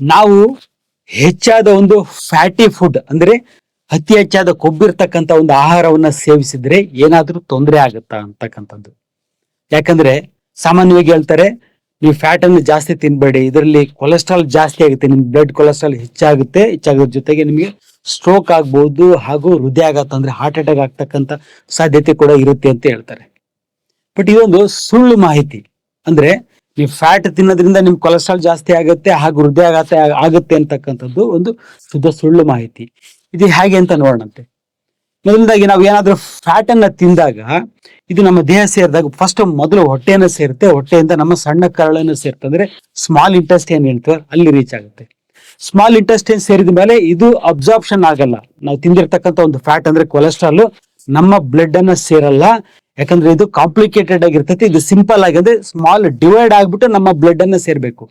ನಾವು ಹೆಚ್ಚಾದ ಒಂದು ಫ್ಯಾಟಿ ಫುಡ್ ಅಂದ್ರೆ ಅತಿ ಹೆಚ್ಚಾದ ಕೊಬ್ಬಿರ್ತಕ್ಕಂಥ ಒಂದು ಆಹಾರವನ್ನ ಸೇವಿಸಿದ್ರೆ ಏನಾದ್ರೂ ತೊಂದರೆ ಆಗುತ್ತಾ ಅಂತಕ್ಕಂಥದ್ದು. ಯಾಕಂದ್ರೆ ಸಾಮಾನ್ಯವಾಗಿ ಹೇಳ್ತಾರೆ, ನೀವು ಫ್ಯಾಟ್ ಅನ್ನು ಜಾಸ್ತಿ ತಿನ್ಬೇಡಿ, ಇದರಲ್ಲಿ ಕೊಲೆಸ್ಟ್ರಾಲ್ ಜಾಸ್ತಿ ಆಗುತ್ತೆ ನಿಮ್ ಬ್ಲಡ್ ಕೊಲೆಸ್ಟ್ರಾಲ್ ಹೆಚ್ಚಾಗುತ್ತೆ ಹೆಚ್ಚಾಗೋದ್ರ ಜೊತೆಗೆ ನಿಮಗೆ ಸ್ಟ್ರೋಕ್ ಆಗ್ಬಹುದು ಹಾಗೂ ಹೃದಯಾಘಾತ ಅಂದ್ರೆ ಹಾರ್ಟ್ ಅಟ್ಯಾಕ್ ಆಗ್ತಕ್ಕಂಥ ಸಾಧ್ಯತೆ ಕೂಡ ಇರುತ್ತೆ ಅಂತ ಹೇಳ್ತಾರೆ. ಬಟ್ ಇದೊಂದು ಸುಳ್ಳು ಮಾಹಿತಿ. ಅಂದ್ರೆ ನೀವು ಫ್ಯಾಟ್ ತಿನ್ನೋದ್ರಿಂದ ನಿಮ್ ಕೊಲೆಸ್ಟ್ರಾಲ್ ಜಾಸ್ತಿ ಆಗುತ್ತೆ, ಹಾಗೂ ಹೃದಯಾಘಾತ ಆಗುತ್ತೆ ಅಂತಕ್ಕಂಥದ್ದು ಒಂದು ಶುದ್ಧ ಸುಳ್ಳು ಮಾಹಿತಿ. ಇದು ಹೇಗೆ ಅಂತ ನೋಡೋಣಂತೆ. ಮೊದಲದಾಗಿ ನಾವು ಏನಾದ್ರೂ ಫ್ಯಾಟ್ ಅನ್ನ ತಿಂದಾಗ ಇದು ನಮ್ಮ ದೇಹ ಸೇರಿದಾಗ ಫಸ್ಟ್ ಮೊದಲು ಹೊಟ್ಟೆಯನ್ನು ಸೇರುತ್ತೆ. ಹೊಟ್ಟೆಯಿಂದ ನಮ್ಮ ಸಣ್ಣ ಕರಳನ್ನು ಸೇರುತ್ತೆ. ಅಂದ್ರೆ ಸ್ಮಾಲ್ ಇಂಟೆಸ್ಟೈನ್ ಹೇಳ್ತೀವಿ ಅಲ್ಲಿ ರೀಚ್ ಆಗುತ್ತೆ. ಸ್ಮಾಲ್ ಇಂಟೆಸ್ಟೈನ್ ಸೇರಿದ ಮೇಲೆ ಇದು ಅಬ್ಸಾರ್ಪ್ಷನ್ ಆಗಲ್ಲ. ನಾವು ತಿಂದಿರ್ತಕ್ಕಂಥ ಒಂದು ಫ್ಯಾಟ್ ಅಂದ್ರೆ ಕೊಲೆಸ್ಟ್ರಾಲ್ ನಮ್ಮ ಬ್ಲಡ್ ಅನ್ನ ಸೇರಲ್ಲ. ಯಾಕಂದ್ರೆ ಇದು ಕಾಂಪ್ಲಿಕೇಟೆಡ್ ಆಗಿರ್ತೈತಿ, ಇದು ಸಿಂಪಲ್ ಆಗಿ ಅಂದ್ರೆ ಸ್ಮಾಲ್ ಡಿವೈಡ್ ಆಗ್ಬಿಟ್ಟು ನಮ್ಮ ಬ್ಲಡ್ ಅನ್ನ ಸೇರ್ಬೇಕು.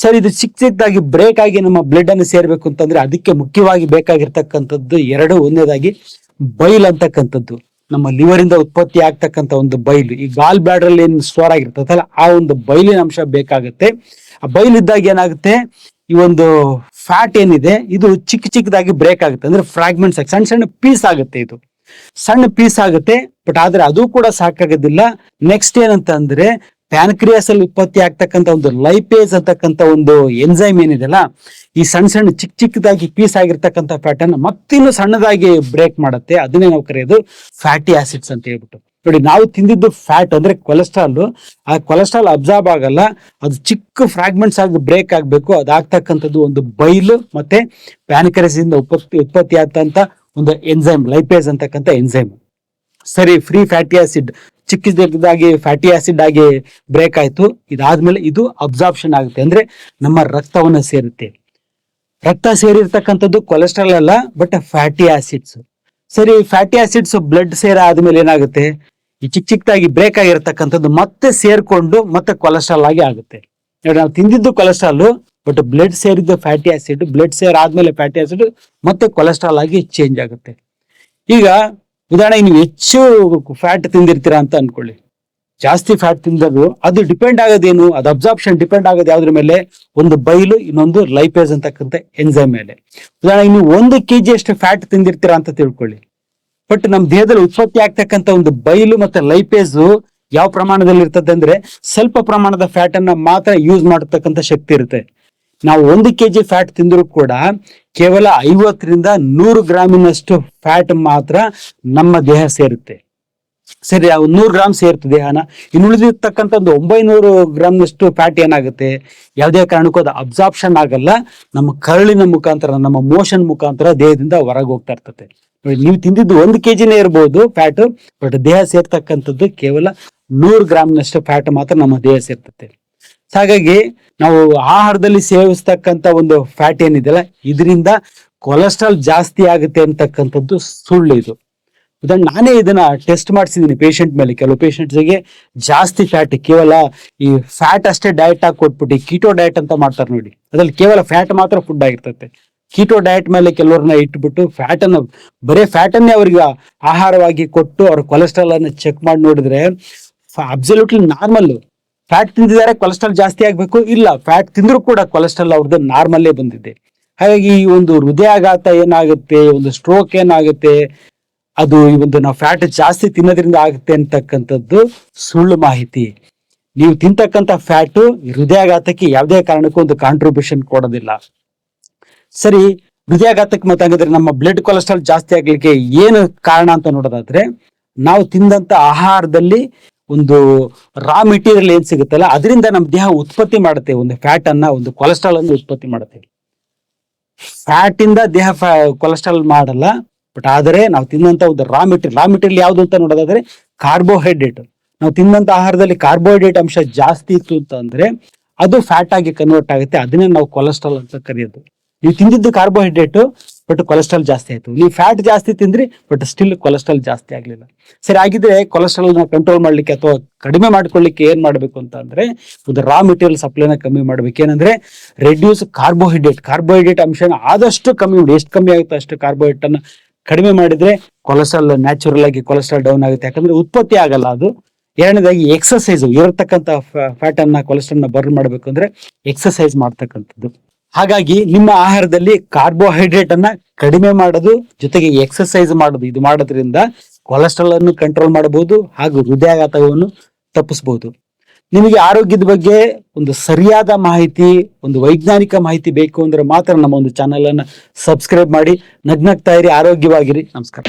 ಸರ್ ಇದು ಚಿಕ್ಕ ಚಿಕ್ಕದಾಗಿ ಬ್ರೇಕ್ ಆಗಿ ನಮ್ಮ ಬ್ಲಡ್ ಅನ್ನು ಸೇರ್ಬೇಕು ಅಂತಂದ್ರೆ ಅದಕ್ಕೆ ಮುಖ್ಯವಾಗಿ ಬೇಕಾಗಿರ್ತಕ್ಕಂಥದ್ದು ಎರಡು ಒಂದೇದಾಗಿ ಬೈಲ್ ಅಂತಕ್ಕಂಥದ್ದು. ನಮ್ಮ ಲಿವರ್ ಇಂದ ಉತ್ಪತ್ತಿ ಆಗ್ತಕ್ಕಂಥ ಒಂದು ಬೈಲು ಈ ಗಾಲ್ ಬ್ಲಾಡರ್ ಅಲ್ಲಿ ಏನು ಸ್ಟೋರ್ ಆಗಿರ್ತದಲ್ಲ ಆ ಒಂದು ಬೈಲಿನ ಅಂಶ ಬೇಕಾಗುತ್ತೆ. ಆ ಬೈಲ್ ಇದ್ದಾಗ ಏನಾಗುತ್ತೆ? ಈ ಒಂದು ಫ್ಯಾಟ್ ಏನಿದೆ, ಇದು ಚಿಕ್ಕ ಚಿಕ್ಕದಾಗಿ ಬ್ರೇಕ್ ಆಗುತ್ತೆ. ಅಂದ್ರೆ ಫ್ರಾಗ್ಮೆಂಟ್ಸ್ ಸಣ್ಣ ಸಣ್ಣ ಪೀಸ್ ಆಗುತ್ತೆ ಇದು. ಸಣ್ಣ ಪೀಸ್ ಆಗುತ್ತೆ ಬಟ್ ಆದ್ರೆ ಅದು ಕೂಡ ಸಾಕಾಗೋದಿಲ್ಲ. ನೆಕ್ಸ್ಟ್ ಏನಂತ ಅಂದ್ರೆ ಪ್ಯಾನ್ಕ್ರಿಯಾಸ್ ಅಲ್ಲಿ ಉತ್ಪತ್ತಿ ಆಗ್ತಕ್ಕಂಥ ಒಂದು ಲೈಪೇಸ್ ಅಂತಕ್ಕಂಥ ಒಂದು ಎನ್ಸೈಮ್ ಏನಿದೆಲ್ಲ ಈ ಸಣ್ಣ ಸಣ್ಣ ಚಿಕ್ಕ ಚಿಕ್ಕದಾಗಿ ಪೀಸ್ ಆಗಿರ್ತಕ್ಕಂಥ ಫ್ಯಾಟ್ ಅನ್ನ ಮತ್ತಿನ್ನು ಸಣ್ಣದಾಗಿ ಬ್ರೇಕ್ ಮಾಡುತ್ತೆ. ಅದನ್ನೇ ನಾವು ಕರೆಯೋದು ಫ್ಯಾಟಿ ಆಸಿಡ್ಸ್ ಅಂತ ಹೇಳ್ಬಿಟ್ಟು. ನೋಡಿ, ನಾವು ತಿಂದಿದ್ದು ಫ್ಯಾಟ್ ಅಂದ್ರೆ ಕೊಲೆಸ್ಟ್ರಾಲ್ ಆ ಕೊಲೆಸ್ಟ್ರಾಲ್ ಅಬ್ಸಾರ್ಬ್ ಆಗಲ್ಲ, ಅದು ಚಿಕ್ಕ ಫ್ರಾಗ್ಮೆಂಟ್ಸ್ ಆಗಿ ಬ್ರೇಕ್ ಆಗಬೇಕು. ಅದಾಗ್ತಕ್ಕಂಥದ್ದು ಒಂದು ಬೈಲು ಮತ್ತೆ ಪ್ಯಾನಿಕರಸ್ ಇಂದ ಉತ್ಪತ್ತಿ ಉತ್ಪತ್ತಿ ಆಗ್ತಂತ ಒಂದು ಎನ್ಸೈಮ್ ಲೈಪೇಸ್ ಅಂತಕ್ಕಂಥ ಎನ್ಸೈಮ್ ಸರಿ ಫ್ರೀ ಫ್ಯಾಟಿ ಆಸಿಡ್ ಚಿಕ್ಕದಾಗಿ ಫ್ಯಾಟಿ ಆಸಿಡ್ ಆಗಿ ಬ್ರೇಕ್ ಆಯ್ತು. ಇದಾದ್ಮೇಲೆ ಇದು ಅಬ್ಸಾರ್ಪ್ಷನ್ ಆಗುತ್ತೆ. ಅಂದ್ರೆ ನಮ್ಮ ರಕ್ತವನ್ನ ಸೇರುತ್ತೆ. ರಕ್ತ ಸೇರಿರ್ತಕ್ಕಂಥದ್ದು ಕೊಲೆಸ್ಟ್ರಾಲ್ ಅಲ್ಲ ಬಟ್ ಫ್ಯಾಟಿ ಆಸಿಡ್ಸ್ ಸರಿ ಫ್ಯಾಟಿ ಆಸಿಡ್ಸ್ ಬ್ಲಡ್ ಸೇರ ಆದ್ಮೇಲೆ ಏನಾಗುತ್ತೆ? ಈ ಚಿಕ್ಕ ಚಿಕ್ಕದಾಗಿ ಬ್ರೇಕ್ ಆಗಿರ್ತಕ್ಕಂಥದ್ದು ಮತ್ತೆ ಸೇರ್ಕೊಂಡು ಮತ್ತೆ ಕೊಲೆಸ್ಟ್ರಾಲ್ ಆಗಿ ಆಗುತ್ತೆ. ನಾವು ತಿಂದಿದ್ದು ಕೊಲೆಸ್ಟ್ರಾಲ್ ಬಟ್ ಬ್ಲಡ್ ಸೇರಿದ್ದು ಫ್ಯಾಟಿ ಆಸಿಡ್ ಬ್ಲಡ್ ಸೇರ್ ಆದ್ಮೇಲೆ ಫ್ಯಾಟಿ ಆಸಿಡ್ ಮತ್ತೆ ಕೊಲೆಸ್ಟ್ರಾಲ್ ಆಗಿ ಚೇಂಜ್ ಆಗುತ್ತೆ. ಈಗ ಉದಾಹರಣೆಗೆ ನೀವು ಹೆಚ್ಚು ಫ್ಯಾಟ್ ತಿಂದಿರ್ತೀರಾ ಅಂತ ಅನ್ಕೊಳ್ಳಿ. ಜಾಸ್ತಿ ಫ್ಯಾಟ್ ತಿಂದರು ಅದು ಡಿಪೆಂಡ್ ಆಗೋದೇನು? ಅದು ಅಬ್ಸಾರ್ಪ್ಷನ್ ಡಿಪೆಂಡ್ ಆಗೋದು ಯಾವ್ದ್ರ ಮೇಲೆ? ಒಂದು ಬೈಲು ಇನ್ನೊಂದು ಲೈಪೇಸ್ ಅಂತಕ್ಕಂಥ ಎನ್ಸೈಮ್ ಮೇಲೆ. ಉದಾಹರಣೆಗೆ ನೀವು ಒಂದು ಕೆಜಿ ಅಷ್ಟು ಫ್ಯಾಟ್ ತಿಂದಿರ್ತೀರಾ ಅಂತ ತಿಳ್ಕೊಳ್ಳಿ. ಬಟ್ ನಮ್ಮ ದೇಹದಲ್ಲಿ ಉತ್ಪತ್ತಿ ಆಗ್ತಕ್ಕಂಥ ಒಂದು ಬೈಲು ಮತ್ತೆ ಲೈಪೇಸ್ ಯಾವ ಪ್ರಮಾಣದಲ್ಲಿ ಇರ್ತದೆ ಅಂದ್ರೆ ಸ್ವಲ್ಪ ಪ್ರಮಾಣದ ಫ್ಯಾಟ್ ಅನ್ನ ಮಾತ್ರ ಯೂಸ್ ಮಾಡತಕ್ಕಂಥ ಶಕ್ತಿ ಇರುತ್ತೆ. ನಾವು ಒಂದು ಕೆಜಿ ಫ್ಯಾಟ್ ತಿಂದರೂ ಕೂಡ ಕೇವಲ ಐವತ್ತರಿಂದ ನೂರು ಗ್ರಾಮಿನಷ್ಟು ಫ್ಯಾಟ್ ಮಾತ್ರ ನಮ್ಮ ದೇಹ ಸೇರುತ್ತೆ. ಸರಿ ಅವು ನೂರು ಗ್ರಾಮ್ ಸೇರುತ್ತೆ ದೇಹನ. ಇನ್ನು ಉಳಿದಿರ್ತಕ್ಕಂಥ ಒಂದು ಒಂಬೈನೂರು ಗ್ರಾಮ್ನಷ್ಟು ಫ್ಯಾಟ್ ಏನಾಗುತ್ತೆ? ಯಾವುದೇ ಕಾರಣಕ್ಕೂ ಅದು ಅಬ್ಸಾರ್ಪ್ಷನ್ ಆಗಲ್ಲ. ನಮ್ಮ ಕರಳಿನ ಮುಖಾಂತರ, ನಮ್ಮ ಮೋಷನ್ ಮುಖಾಂತರ ದೇಹದಿಂದ ಹೊರಗೆ ಹೋಗ್ತಾ ಇರ್ತದೆ. ನೋಡಿ, ನೀವು ತಿಂದಿದ್ದು ಒಂದು ಕೆ ಜಿನೇ ಇರ್ಬೋದು ಫ್ಯಾಟ್ ಬಟ್ ದೇಹ ಸೇರ್ತಕ್ಕಂಥದ್ದು ಕೇವಲ ನೂರು ಗ್ರಾಮ್ನಷ್ಟು ಫ್ಯಾಟ್ ಮಾತ್ರ ನಮ್ಮ ದೇಹ ಸೇರ್ತದೆ. ಹಾಗಾಗಿ ನಾವು ಆಹಾರದಲ್ಲಿ ಸೇವಿಸ್ತಕ್ಕಂಥ ಒಂದು ಫ್ಯಾಟ್ ಏನಿದೆಯಲ್ಲ, ಇದರಿಂದ ಕೊಲೆಸ್ಟ್ರಾಲ್ ಜಾಸ್ತಿ ಆಗುತ್ತೆ ಅಂತಕ್ಕಂಥದ್ದು ಸುಳ್ಳು ಇದು. ಉದಾಹರಣೆ ನಾನೇ ಇದನ್ನ ಟೆಸ್ಟ್ ಮಾಡಿಸಿದ್ದೀನಿ ಪೇಷಂಟ್ ಮೇಲೆ. ಕೆಲವು ಪೇಷಂಟ್ಸ್ಗೆ ಜಾಸ್ತಿ ಫ್ಯಾಟ್ ಕೇವಲ ಈ ಫ್ಯಾಟ್ ಅಷ್ಟೇ ಡಯಟ್ ಆಗಿ ಕೊಟ್ಬಿಟ್ಟು ಕೀಟೋ ಡಯಟ್ ಅಂತ ಮಾಡ್ತಾರೆ ನೋಡಿ. ಅದ್ರಲ್ಲಿ ಕೇವಲ ಫ್ಯಾಟ್ ಮಾತ್ರ ಫುಡ್ ಆಗಿರ್ತೈತೆ. ಕೀಟೋ ಡಯಟ್ ಮೇಲೆ ಕೆಲವ್ರನ್ನ ಇಟ್ಬಿಟ್ಟು ಫ್ಯಾಟ್ ಅನ್ನು, ಬರೇ ಫ್ಯಾಟ್ ಅನ್ನೇ ಅವ್ರಿಗೆ ಆಹಾರವಾಗಿ ಕೊಟ್ಟು ಅವ್ರ ಕೊಲೆಸ್ಟ್ರಾಲ್ ಅನ್ನು ಚೆಕ್ ಮಾಡಿ ನೋಡಿದ್ರೆ ಅಬ್ಸಲ್ಯೂಟ್ಲಿ ನಾರ್ಮಲ್ ಫ್ಯಾಟ್ ತಿಂದಿದ್ದಾರೆ ಕೊಲೆಸ್ಟ್ರಾಲ್ ಜಾಸ್ತಿ ಆಗಬೇಕು. ಇಲ್ಲ ಫ್ಯಾಟ್ ತಿಂದರೂ ಕೂಡ ಕೊಲೆಸ್ಟ್ರಾಲ್ ಅವ್ರದ್ದು ನಾರ್ಮಲ್ಲೇ ಬಂದಿದೆ. ಹಾಗಾಗಿ ಈ ಒಂದು ಹೃದಯಾಘಾತ ಏನಾಗುತ್ತೆ ಒಂದು ಸ್ಟ್ರೋಕ್ ಏನಾಗುತ್ತೆ, ಅದು ಈ ಒಂದು ನಾವು ಫ್ಯಾಟ್ ಜಾಸ್ತಿ ತಿನ್ನೋದ್ರಿಂದ ಆಗುತ್ತೆ ಅಂತಕ್ಕಂಥದ್ದು ಸುಳ್ಳು ಮಾಹಿತಿ. ನೀವು ತಿಂತಕ್ಕಂಥ ಫ್ಯಾಟು ಹೃದಯಾಘಾತಕ್ಕೆ ಯಾವುದೇ ಕಾರಣಕ್ಕೂ ಒಂದು ಕಾಂಟ್ರಿಬ್ಯೂಷನ್ ಕೊಡೋದಿಲ್ಲ. ಸರಿ, ಹೃದಯಾಘಾತಕ್ಕೆ ಮತ್ತೆ ಹಂಗಂದ್ರೆ ನಮ್ಮ ಬ್ಲಡ್ ಕೊಲೆಸ್ಟ್ರಾಲ್ ಜಾಸ್ತಿ ಆಗ್ಲಿಕ್ಕೆ ಏನು ಕಾರಣ ಅಂತ ನೋಡೋದಾದ್ರೆ, ನಾವು ತಿಂದಂತ ಆಹಾರದಲ್ಲಿ ಒಂದು ರಾ ಮೆಟೀರಿಯಲ್ ಏನ್ ಸಿಗುತ್ತಲ್ಲ, ಅದರಿಂದ ನಮ್ಮ ದೇಹ ಉತ್ಪತ್ತಿ ಮಾಡುತ್ತೆ, ಒಂದು ಫ್ಯಾಟ್ ಅನ್ನ, ಒಂದು ಕೊಲೆಸ್ಟ್ರಾಲ್ ಅನ್ನು ಉತ್ಪತ್ತಿ ಮಾಡುತ್ತೆ. ಫ್ಯಾಟ್ ಇಂದ ದೇಹ ಕೊಲೆಸ್ಟ್ರಾಲ್ ಮಾಡಲ್ಲ ಬಟ್ ಆದರೆ ನಾವು ತಿನ್ನಂತ ಒಂದು ರಾ ಮೆಟೀರಿಯಲ್ ರಾ ಮೆಟೀರಿಯಲ್ ಯಾವ್ದು ಅಂತ ನೋಡೋದಾದ್ರೆ ಕಾರ್ಬೋಹೈಡ್ರೇಟ್ ನಾವು ತಿನ್ನಂತ ಆಹಾರದಲ್ಲಿ ಕಾರ್ಬೋಹೈಡ್ರೇಟ್ ಅಂಶ ಜಾಸ್ತಿ ಇತ್ತು ಅಂತ ಅಂದ್ರೆ, ಅದು ಫ್ಯಾಟ್ ಆಗಿ ಕನ್ವರ್ಟ್ ಆಗುತ್ತೆ, ಅದನ್ನೇ ನಾವು ಕೊಲೆಸ್ಟ್ರಾಲ್ ಅಂತ ಕರೆಯೋದು. ನೀವು ತಿಂದಿದ್ದು ಕಾರ್ಬೋಹೈಡ್ರೇಟ್ ಬಟ್ ಕೊಲೆಸ್ಟ್ರಾಲ್ ಜಾಸ್ತಿ ಆಯ್ತು. ನೀವು ಫ್ಯಾಟ್ ಜಾಸ್ತಿ ತಿಂದ್ರಿ ಬಟ್ ಸ್ಟಿಲ್ ಕೊಲೆಸ್ಟ್ರಾಲ್ ಜಾಸ್ತಿ ಆಗಲಿಲ್ಲ. ಸರಿ ಆಗಿದ್ರೆ ಕೊಲೆಸ್ಟ್ರಾಲ್ನ ಕಂಟ್ರೋಲ್ ಮಾಡ್ಲಿಕ್ಕೆ ಅಥವಾ ಕಡಿಮೆ ಮಾಡ್ಕೊಳ್ಳಿಕ್ಕೆ ಏನು ಮಾಡಬೇಕು ಅಂತ ಅಂದ್ರೆ, ಒಂದು ರಾ ಮೆಟೀರಿಯಲ್ ಸಪ್ಲೈನ ಕಮ್ಮಿ ಮಾಡ್ಬೇಕು. ಏನಂದ್ರೆ ರೆಡ್ಯೂಸ್ ಕಾರ್ಬೋಹೈಡ್ರೇಟ್ ಕಾರ್ಬೋಹೈಡ್ರೇಟ್ ಅಂಶನ ಆದಷ್ಟು ಕಮ್ಮಿ ಮಾಡಿ. ಎಷ್ಟು ಕಮ್ಮಿ ಆಗುತ್ತೆ ಅಷ್ಟು ಕಾರ್ಬೋಹೈಡ್ರೇಟ್ ಅನ್ನ ಕಡಿಮೆ ಮಾಡಿದ್ರೆ ಕೊಲೆಸ್ಟ್ರಾಲ್ ನ್ಯಾಚುರಲ್ ಆಗಿ ಕೊಲೆಸ್ಟ್ರಾಲ್ ಡೌನ್ ಆಗುತ್ತೆ. ಯಾಕಂದ್ರೆ ಉತ್ಪತ್ತಿ ಆಗಲ್ಲ ಅದು. ಎರಡನೇದಾಗಿ ಎಕ್ಸಸೈಸು ಇರತಕ್ಕಂಥ ಫ್ಯಾಟ್ ಅನ್ನ ಕೊಲೆಸ್ಟ್ರಾಲ್ನ ಬರ್ನ್ ಮಾಡಬೇಕು ಅಂದರೆ ಎಕ್ಸಸೈಸ್ ಮಾಡ್ತಕ್ಕಂಥದ್ದು. ಹಾಗಾಗಿ ನಿಮ್ಮ ಆಹಾರದಲ್ಲಿ ಕಾರ್ಬೋಹೈಡ್ರೇಟ್ ಅನ್ನ ಕಡಿಮೆ ಮಾಡೋದು, ಜೊತೆಗೆ ಎಕ್ಸರ್ಸೈಸ್ ಮಾಡೋದು, ಇದು ಮಾಡೋದ್ರಿಂದ ಕೊಲೆಸ್ಟ್ರಾಲ್ ಅನ್ನು ಕಂಟ್ರೋಲ್ ಮಾಡಬಹುದು ಹಾಗೂ ಹೃದಯಾಘಾತವನ್ನು ತಪ್ಪಿಸಬಹುದು. ನಿಮಗೆ ಆರೋಗ್ಯದ ಬಗ್ಗೆ ಒಂದು ಸರಿಯಾದ ಮಾಹಿತಿ, ಒಂದು ವೈಜ್ಞಾನಿಕ ಮಾಹಿತಿ ಬೇಕು ಅಂದ್ರೆ ಮಾತ್ರ ನಮ್ಮ ಒಂದು ಚಾನೆಲ್ ಅನ್ನ ಸಬ್ಸ್ಕ್ರೈಬ್ ಮಾಡಿ. ನಗ್ನಗ್ತಾ ಇರಿ, ಆರೋಗ್ಯವಾಗಿರಿ. ನಮಸ್ಕಾರ.